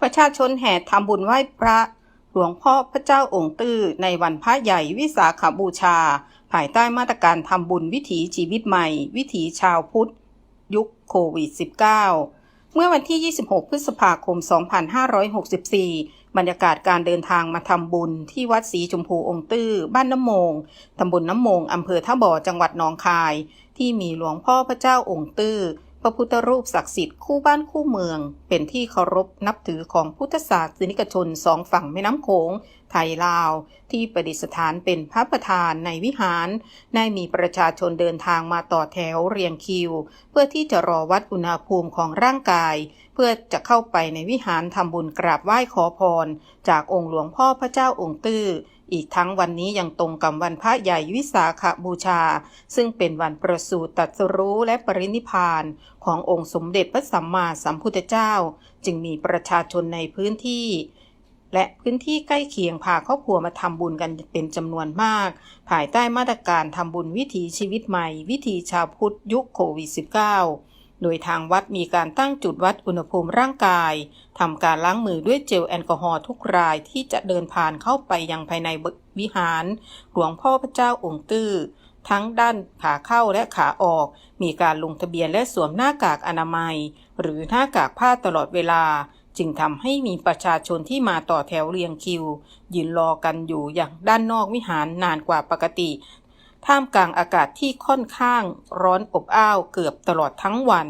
ประชาชนแห่ทำบุญไหว้พระ หลวงพ่อพระเจ้าองค์ตื้อในวันพระใหญ่วิสาขบูชา ภายใต้มาตรการทำบุญวิถีชีวิตใหม่ วิถีชาวพุทธ ยุคโควิด -19 เมื่อวันที่ 26 พฤษภาคม 2564 บรรยากาศการเดินทางมาทำบุญที่วัดศรีชมพูองค์ตื้อ บ้านน้ำโมงตำบลน้ำโมงอำเภอท่าบ่อจังหวัดหนองคาย ที่มีหลวงพ่อพระเจ้าองค์ตื้อ พระพุทธรูปศักดิ์สิทธิ์คู่บ้านคู่เมือง เป็นที่เคารพนับถือของพุทธศาสนิกชนสองฝั่งแม่น้ำโขง ไทยลาว ที่ประดิษฐานเป็นพระประธานในวิหาร ได้มีประชาชนเดินทางมาต่อแถวเรียงคิว เพื่อที่จะรอวัดอุณหภูมิของร่างกาย พื่อจะเข้าไปในวิหารทำบุญกราบไหว้ขอพร จากองค์หลวงพ่อพระเจ้าองค์ตื้อ อีกทั้งวันนี้ยังตรงกับวันพระใหญ่วิสาขบูชา ซึ่งเป็นวันประสูติตรัสรู้และปรินิพพานขององค์สมเด็จพระสัมมาสัมพุทธเจ้า จึงมีประชาชนในพื้นที่และพื้นที่ใกล้เคียงพาครอบครัวมาทำบุญกันเป็นจำนวนมาก ภายใต้มาตรการทำบุญวิถีชีวิตใหม่ วิถีชาวพุทธยุคโควิด -19 โดยทางวัดมีการตั้งจุดวัดอุณหภูมิร่างกายทำการล้างมือด้วยเจลแอลกอฮอล์ทุกรายที่จะเดินผ่านเข้าไปยังภายในวิหาร หลวงพ่อพระเจ้าองค์ตื้อ ทั้งด้านขาเข้าและขาออก มีการลงทะเบียนและสวมหน้ากากอนามัย หรือหน้ากากผ้าตลอดเวลา จึงทำให้มีประชาชนที่มาต่อแถวเรียงคิว ยืนรอกันอยู่อย่างด้านนอกวิหารนานกว่าปกติ ท่ามกลางอากาศที่ค่อนข้างร้อนอบอ้าวเกือบตลอดทั้งวัน